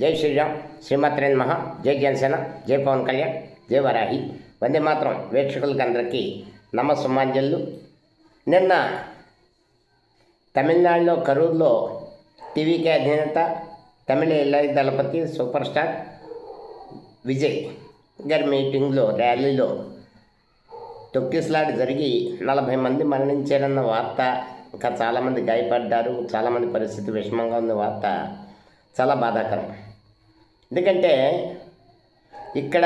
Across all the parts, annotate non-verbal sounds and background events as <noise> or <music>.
జై శ్రీరామ్. శ్రీమాత్రే మహా. జై జనసేన జై పవన్ కళ్యాణ్. జై వరాహి. వందే మాత్రం వీక్షకులకి అందరికీ నమస్సుమాంజలు. నిన్న తమిళనాడులో కరూర్లో టీవీకే అధినేత తమిళ ఇళ్ళ దళపతి సూపర్ స్టార్ విజయ్ గారి మీటింగ్లో ర్యాలీలో తొక్కిసలాట జరిగి నలభై మంది మరణించారన్న వార్త. ఇంకా చాలామంది గాయపడ్డారు. చాలామంది పరిస్థితి విషమంగా ఉన్న వార్త చాలా బాధాకరం. ఎందుకంటే ఇక్కడ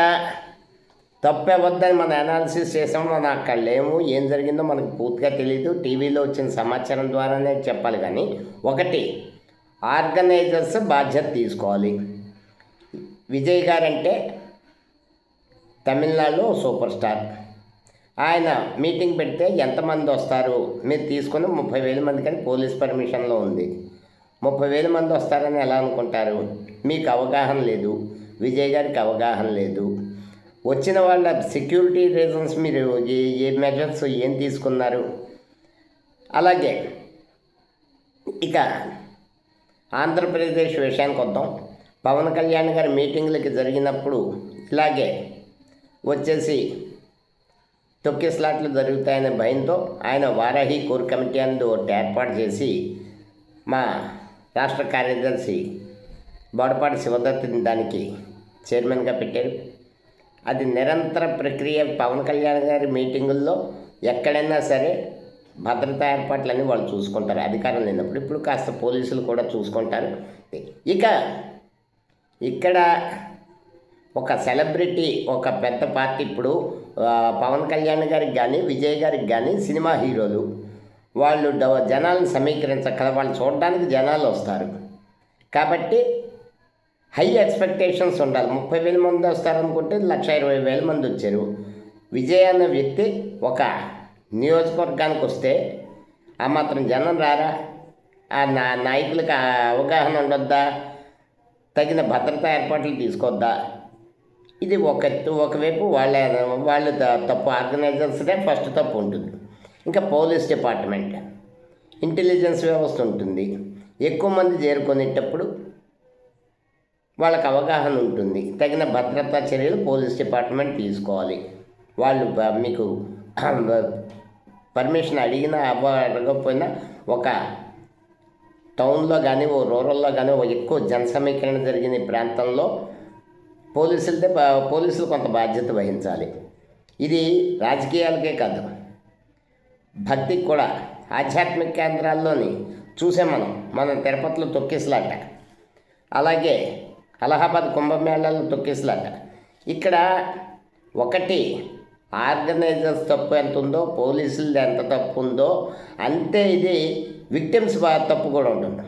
తప్పే వద్దని మన అనాలిసిస్ చేసాం మనం అక్కడ లేము. ఏం జరిగిందో మనకు పూర్తిగా తెలియదు టీవీలో వచ్చిన సమాచారం ద్వారానే చెప్పాలి కానీ ఒకటి ఆర్గనైజర్స్ బాధ్యత తీసుకోవాలి. విజయ్ గారంటే తమిళనాడులో సూపర్ స్టార్. ఆయన మీటింగ్ పెడితే ఎంతమంది వస్తారు? మీరు తీసుకుని ముప్పై వేల మంది కానీ పోలీస్ పర్మిషన్లో ఉంది. ముప్పై వేల మంది వస్తారని ఎలా అనుకుంటారు? మీకు అవగాహన లేదు. విజయ్ గారికి అవగాహన లేదు. వచ్చిన వాళ్ళ సెక్యూరిటీ రీజన్స్ మీరు ఏ ఏ మెజర్స్ ఏం తీసుకున్నారు? అలాగే ఇక ఆంధ్రప్రదేశ్ విషయానికి వద్దాం. పవన్ కళ్యాణ్ గారి మీటింగ్లకి జరిగినప్పుడు ఇలాగే వచ్చేసి తొక్కిసలాట్లు జరుగుతాయనే భయంతో ఆయన వారాహి కోర్ కమిటీ అందు ఒకటి ఏర్పాటు చేసి మా రాష్ట్ర కార్యదర్శి బోడపాటి శివదత్తిని దానికి చైర్మన్గా పెట్టారు. అది నిరంతర ప్రక్రియ పవన్ కళ్యాణ్ గారి మీటింగుల్లో ఎక్కడైనా సరే భద్రతా ఏర్పాట్లన్నీ వాళ్ళు చూసుకుంటారు. అధికారం లేనప్పుడు ఇప్పుడు కాస్త పోలీసులు కూడా చూసుకుంటారు. ఇక ఇక్కడ ఒక సెలబ్రిటీ ఒక పెద్ద పార్టీ ఇప్పుడు పవన్ కళ్యాణ్ గారికి కానీ విజయ్ గారికి కానీ సినిమా హీరోలు వాళ్ళు జనాలను సమీకరించగల వాళ్ళు చూడడానికి జనాలు వస్తారు. కాబట్టి హై ఎక్స్పెక్టేషన్స్ ఉండాలి. ముప్పై వేల మంది వస్తారనుకుంటే లక్ష ఇరవై వేల మంది వచ్చారు. విజయ్ అనే వ్యక్తి ఒక నియోజకవర్గానికి వస్తే ఆ మాత్రం జనం రారా? ఆ నా నాయకులకు అవగాహన ఉండొద్దా? తగిన భద్రతా ఏర్పాట్లు తీసుకొద్దా? ఇది ఒక ఒకవైపు వాళ్ళ వాళ్ళు తప్పు ఆర్గనైజర్స్దే ఫస్ట్ తప్పు ఉంటుంది. ఇంకా పోలీస్ డిపార్ట్మెంట్. ఇంటెలిజెన్స్ వ్యవస్థ ఉంటుంది. ఎక్కువ మంది చేరుకునేటప్పుడు వాళ్ళకి అవగాహన ఉంటుంది. తగిన భద్రతా చర్యలు పోలీస్ డిపార్ట్మెంట్ తీసుకోవాలి. వాళ్ళు మీకు <clears throat> పర్మిషన్ అడిగినా అవ్వ అడగకపోయినా ఒక టౌన్లో కానీ ఓ రూరల్లో కానీ ఓ ఎక్కువ జనసమీకరణ జరిగిన ప్రాంతంలో పోలీసులదే పోలీసులు కొంత బాధ్యత వహించాలి. ఇది రాజకీయాలకే కాదు. భక్తికి కూడా ఆధ్యాత్మిక కేంద్రాల్లోని చూసే మనం. మనం తిరుపతిలో తొక్కేసలాట. అలాగే అలహాబాద్ కుంభమేళాలో తొక్కేసలాట. ఇక్కడ ఒకటి ఆర్గనైజర్స్ తప్పు ఎంత ఉందో పోలీసులది ఎంత తప్పు ఉందో అంతే ఇది విక్టిమ్స్ తప్పు కూడా ఉంటుంది.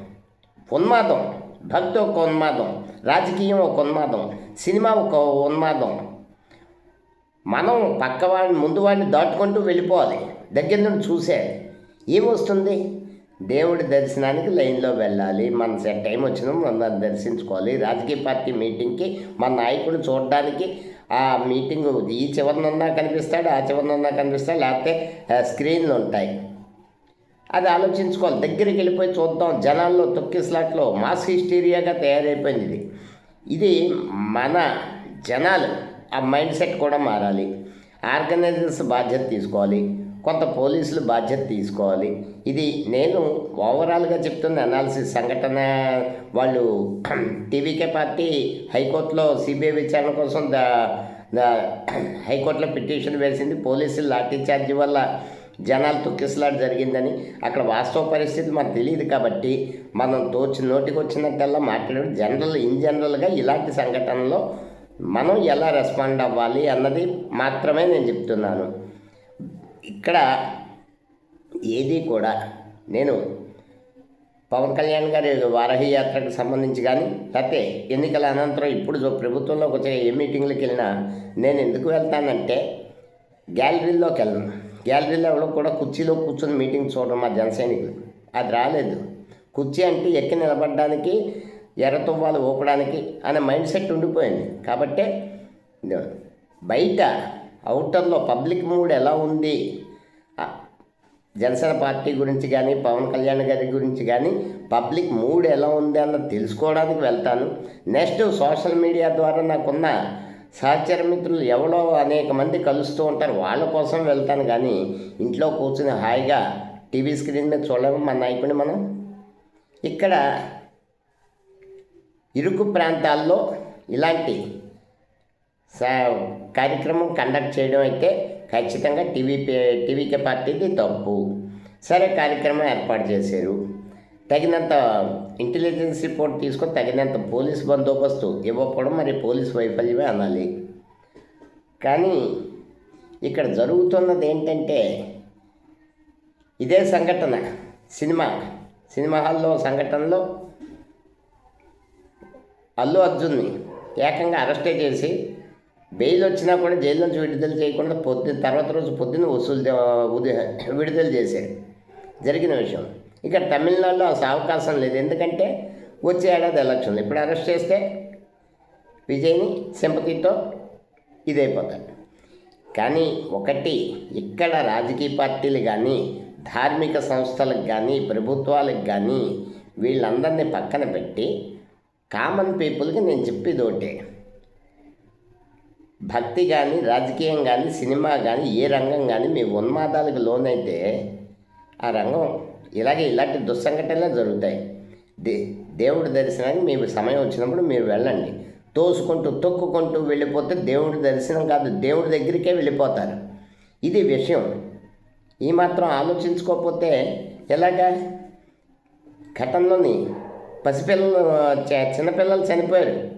ఉన్మాదం. భక్తి ఒక ఉన్మాదం. రాజకీయం ఒక ఉన్మాదం. సినిమా ఒక ఉన్మాదం. మనం పక్కవాడిని ముందు వాడిని దాటుకుంటూ వెళ్ళిపోవాలి. దగ్గర నుండి చూసే. ఏమొస్తుంది దేవుడి దర్శనానికి లైన్లో వెళ్ళాలి. మన సె- టైం వచ్చినప్పుడు మనం దర్శించుకోవాలి. రాజకీయ పార్టీ మీటింగ్కి మన నాయకుడు చూడడానికి ఆ మీటింగ్ ఈ చివరినున్నా కనిపిస్తాడు ఆ చివరినున్నా కనిపిస్తాడు లేకపోతే స్క్రీన్లు ఉంటాయి. అది ఆలోచించుకోవాలి. దగ్గరికి వెళ్ళిపోయి చూద్దాం. జనాల్లో తొక్కిసలాట్లో మాస్ హిస్టీరియాగా తయారైపోయింది ఇది. ఇది మన జనాలు ఆ మైండ్ సెట్ కూడా మారాలి. ఆర్గనైజర్స్ బాధ్యత తీసుకోవాలి. కొంత పోలీసులు బాధ్యత తీసుకోవాలి. ఇది నేను ఓవరాల్గా చెప్తున్న అనాలిసిస్ సంఘటన వాళ్ళు <clears throat> టీవీకే పార్టీ హైకోర్టులో సిబిఐ విచారణ కోసం దా <clears throat> హైకోర్టులో పిటిషన్ వేసింది. పోలీసులు లాఠీ చార్జీ వల్ల జనాలు తొక్కిసలాట జరిగిందని అక్కడ వాస్తవ పరిస్థితి మనకు తెలియదు కాబట్టి మనం తోచి నోటికి వచ్చినట్టల్లా మాట్లాడు జనరల్ ఇన్ జనరల్గా ఇలాంటి సంఘటనలో మనం ఎలా రెస్పాండ్ అవ్వాలి అన్నది మాత్రమే నేను చెప్తున్నాను. ఇక్కడ ఏది కూడా నేను పవన్ కళ్యాణ్ గారి వారహి యాత్రకు సంబంధించి కానీ లేకపోతే ఎన్నికల అనంతరం ఇప్పుడు ప్రభుత్వంలోకి వచ్చే ఏ మీటింగ్లకు వెళ్ళినా నేను ఎందుకు వెళ్తానంటే గ్యాలరీలోకి వెళ్ళను. గ్యాలరీలో ఎవరో కూడా కుర్చీలో కూర్చొని మీటింగ్ చూడడం మా జనసైనికులు అది రాలేదు. కుర్చీ అంటే ఎక్కి నిలబడడానికి ఎర్రతువ్వాలు ఊపడానికి అనే మైండ్ సెట్ ఉండిపోయింది. కాబట్టే బయట అవుటర్లో పబ్లిక్ మూడ్ ఎలా ఉంది? జనసేన పార్టీ గురించి కానీ పవన్ కళ్యాణ్ గారి గురించి కానీ పబ్లిక్ మూడ్ ఎలా ఉంది అన్నది తెలుసుకోవడానికి వెళ్తాను. నెక్స్ట్ సోషల్ మీడియా ద్వారా నాకున్న సహచర మిత్రులు ఎవరో అనేక మంది కలుస్తూ ఉంటారు. వాళ్ళ కోసం వెళ్తాను కానీ ఇంట్లో కూర్చుని హాయిగా టీవీ స్క్రీన్ మీద చూడలేము మన నాయకుడిని మనం. ఇక్కడ ఇరుకు ప్రాంతాల్లో ఇలాంటి సా కార్యక్రమం కండక్ట్ చేయడం అయితే ఖచ్చితంగా టీవీ పే- టీవీకే పార్టీది తప్పు. సరే కార్యక్రమం ఏర్పాటు చేశారు. తగినంత ఇంటెలిజెన్స్ రిపోర్ట్ తీసుకొని తగినంత పోలీస్ బందోబస్తు ఇవ్వకపోవడం మరి పోలీస్ వైఫల్యమే అనాలి. కానీ ఇక్కడ జరుగుతున్నది ఏంటంటే ఇదే సంఘటన. సినిమా సినిమా హాల్లో సంఘటనలో అల్లు అర్జున్ని ఏకంగా అరెస్టే చేసి బెయిల్ వచ్చినా కూడా జైలు నుంచి విడుదల చేయకుండా పొద్దున్న తర్వాత రోజు పొద్దున్న వసూలు విడుదల చేశాడు జరిగిన విషయం. ఇక్కడ తమిళనాడులో అసలు అవకాశం లేదు. ఎందుకంటే వచ్చే ఏడాది ఎలక్షన్లు ఇప్పుడు అరెస్ట్ చేస్తే విజయ్ని సింపతితో ఇదైపోతాడు. కానీ ఒకటి ఇక్కడ రాజకీయ పార్టీలు కానీ ధార్మిక సంస్థలకు కానీ ప్రభుత్వాలకు కానీ వీళ్ళందరినీ పక్కన పెట్టి కామన్ పీపుల్కి నేను చెప్పేది ఒకటే భక్తి కానీ రాజకీయం కానీ సినిమా కానీ ఏ రంగం కానీ మీ ఉన్మాదాలకు లోనైతే ఆ రంగం ఇలాగే ఇలాంటి దుస్సంఘటనలే జరుగుతాయి. దే దేవుడి దర్శనానికి మీకు సమయం వచ్చినప్పుడు మీరు వెళ్ళండి. తోసుకుంటూ తొక్కుకుంటూ వెళ్ళిపోతే దేవుడి దర్శనం కాదు దేవుడి దగ్గరికే వెళ్ళిపోతారు. ఇది విషయం. ఈ మాత్రం ఆలోచించుకోకపోతే ఎలాగా? ఘటనలోని పసిపిల్లలు చిన్నపిల్లలు చనిపోయారు.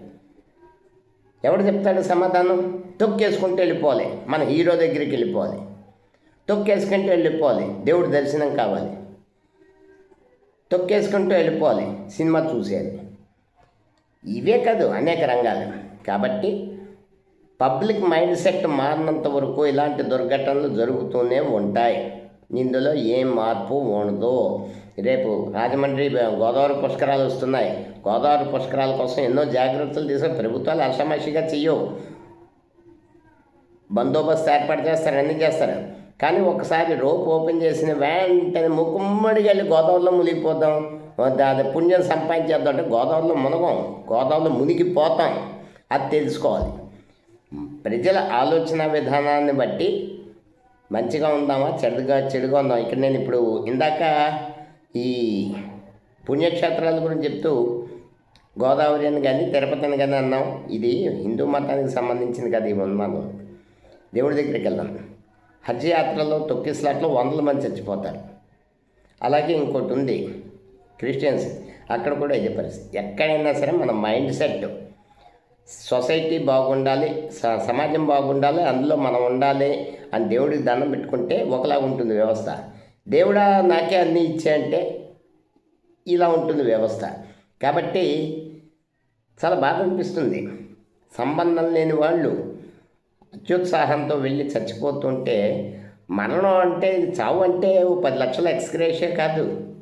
ఎవడు చెప్తాడు సమాధానం? తొక్కేసుకుంటూ వెళ్ళిపోవాలి. మన హీరో దగ్గరికి వెళ్ళిపోవాలి. తొక్కేసుకుంటూ వెళ్ళిపోవాలి. దేవుడి దర్శనం కావాలి. తొక్కేసుకుంటూ వెళ్ళిపోవాలి. సినిమా చూసేది. ఇవే కాదు అనేక రంగాలు. కాబట్టి పబ్లిక్ మైండ్ సెట్ మారినంత వరకు ఇలాంటి దుర్ఘటనలు జరుగుతూనే ఉంటాయి. ఇందులో ఏం మార్పు ఉండదు. రేపు రాజమండ్రి గోదావరి పుష్కరాలు వస్తున్నాయి. గోదావరి పుష్కరాల కోసం ఎన్నో జాగ్రత్తలు తీసుకుని ప్రభుత్వాలు అసమాషిగా చెయ్యవు బందోబస్తు ఏర్పాటు చేస్తారు అన్నీ చేస్తారు. కానీ ఒకసారి రోప్ ఓపెన్ చేసిన వెంటనే ముక్కుమ్మడికి వెళ్ళి గోదావరిలో మునిగిపోతాం. అది పుణ్యం సంపాదించేద్దాం అంటే గోదావరిలో మునగం గోదావరిలో మునిగిపోతాం. అది తెలుసుకోవాలి. ప్రజల ఆలోచన విధానాన్ని బట్టి మంచిగా ఉందామా? చెడుగా చెడుగా ఉందాం ఇక్కడ నేను ఇప్పుడు ఇందాక ఈ పుణ్యక్షేత్రాల గురించి చెప్తూ గోదావరి అని కానీ తిరుపతి అని కానీ అన్నాం. ఇది హిందూ మతానికి సంబంధించింది కదా ఈ ఉన్మాదం. దేవుడి దగ్గరికి వెళ్దాం హజ్ యాత్రలో తొక్కిస్లాట్లో వందల మంది చచ్చిపోతారు. అలాగే ఇంకోటి ఉంది క్రిస్టియన్స్. అక్కడ కూడా ఇదే పరిస్థితి. ఎక్కడైనా సరే మన మైండ్ సెట్ సొసైటీ బాగుండాలి స- సమాజం బాగుండాలి అందులో మనం ఉండాలి అని దేవుడికి దండం పెట్టుకుంటే ఒకలా ఉంటుంది వ్యవస్థ. దేవుడా నాకే అన్నీ ఇచ్చే అంటే ఇలా ఉంటుంది వ్యవస్థ. కాబట్టి చాలా బాధ అనిపిస్తుంది. సంబంధం లేని వాళ్ళు అత్యుత్సాహంతో వెళ్ళి చచ్చిపోతుంటే మరణం అంటే చావు అంటే ఓ పది లక్షల ఎక్స్గ్రేషే కాదు.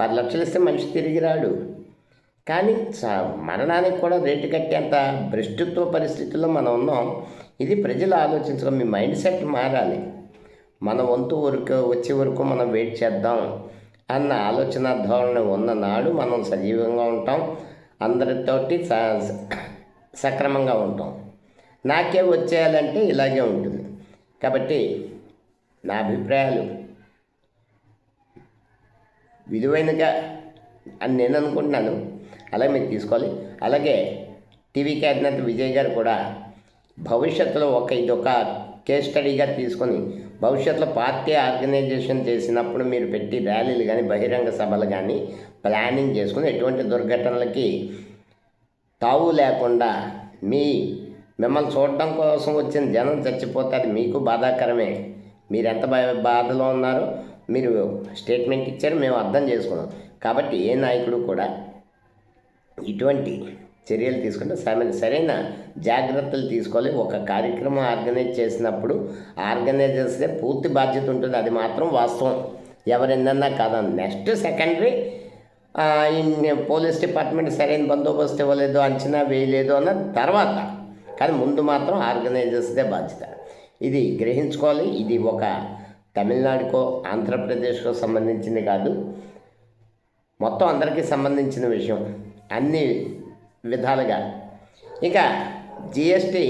పది లక్షలు ఇస్తే మనిషి తిరిగి రాడు. కానీ చ- మరణానికి కూడా రేటు కట్టేంత భ్రష్టుత్వ పరిస్థితుల్లో మనం ఉన్నాం. ఇది ప్రజలు ఆలోచించడం మీ మైండ్ సెట్ మారాలి. మన వంతు వరకు వచ్చే వరకు మనం వెయిట్ చేద్దాం అన్న ఆలోచన ధోరణి ఉన్న నాడు మనం సజీవంగా ఉంటాం. అందరితోటి సక్రమంగా ఉంటాం. నాకే వచ్చేయాలంటే ఇలాగే ఉంటుంది. కాబట్టి నా అభిప్రాయాలు విలువైనగా అని నేను అనుకుంటున్నాను. అలాగే మీరు తీసుకోవాలి. అలాగే టీవీ క్యాబినెట్ విజయ్ గారు కూడా భవిష్యత్తులో ఒక ఇది ఒక కేస్ స్టడీగా తీసుకొని భవిష్యత్తులో పార్టీ ఆర్గనైజేషన్ చేసినప్పుడు మీరు పెట్టి ర్యాలీలు కానీ బహిరంగ సభలు కానీ ప్లానింగ్ చేసుకుని ఎటువంటి దుర్ఘటనలకి తావు లేకుండా మీ మిమ్మల్ని చూడడం కోసం వచ్చిన జనం చచ్చిపోతే అది మీకు బాధాకరమే. మీరు ఎంత బా- బాధలో ఉన్నారో మీరు స్టేట్మెంట్ ఇచ్చారు మేము అర్థం చేసుకున్నాం. కాబట్టి ఏ నాయకుడు కూడా ఇటువంటి చర్యలు తీసుకుంటే సరైన సరైన జాగ్రత్తలు తీసుకోవాలి. ఒక కార్యక్రమం ఆర్గనైజ్ చేసినప్పుడు ఆర్గనైజర్స్దే పూర్తి బాధ్యత ఉంటుంది. అది మాత్రం వాస్తవం. ఎవరెన్నన్నా కాదని నెక్స్ట్ సెకండరీ పోలీస్ డిపార్ట్మెంట్ సరైన బందోబస్తు ఇవ్వలేదు అంచనా వేయలేదు అన్న తర్వాత. కానీ ముందు మాత్రం ఆర్గనైజర్స్దే బాధ్యత. ఇది గ్రహించుకోవాలి. ఇది ఒక తమిళనాడుకో ఆంధ్రప్రదేశ్కో సంబంధించింది కాదు. మొత్తం అందరికీ సంబంధించిన విషయం. అన్ని విధాలుగా. ఇక జిఎస్టి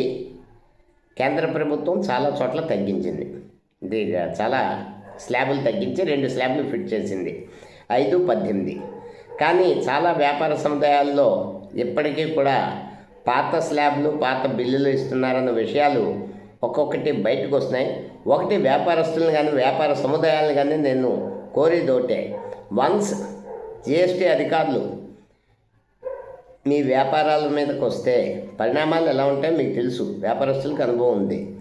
కేంద్ర ప్రభుత్వం చాలా చోట్ల తగ్గించింది. ఇది చాలా స్లాబులు తగ్గించి రెండు స్లాబులు ఫిట్ చేసింది. ఐదు పద్దెనిమిది. కానీ చాలా వ్యాపార సముదాయాల్లో ఇప్పటికీ కూడా పాత స్లాబ్లు పాత బిల్లులు ఇస్తున్నారన్న విషయాలు ఒక్కొక్కటి బయటకు వస్తున్నాయి. ఒకటి వ్యాపారస్తులను కానీ వ్యాపార సముదాయాలను కానీ నేను కోరేదోటే వన్స్ జిఎస్టీ అధికారులు మీ వ్యాపారాల మీదకి వస్తే పరిణామాలు ఎలా ఉంటాయో మీకు తెలుసు. వ్యాపారస్తులకు అనుభవం ఉంది.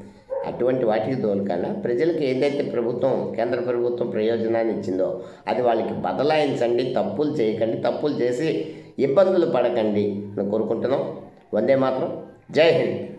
అటువంటి వాటికి తోలుకన్నా ప్రజలకు ఏదైతే ప్రభుత్వం కేంద్ర ప్రభుత్వం ప్రయోజనాన్ని ఇచ్చిందో అది వాళ్ళకి బదలాయించండి తప్పులు చేయకండి తప్పులు చేసి ఇబ్బందులు పడకండి అని కోరుకుంటున్నాం. వందే మాత్రం. జై హింద్.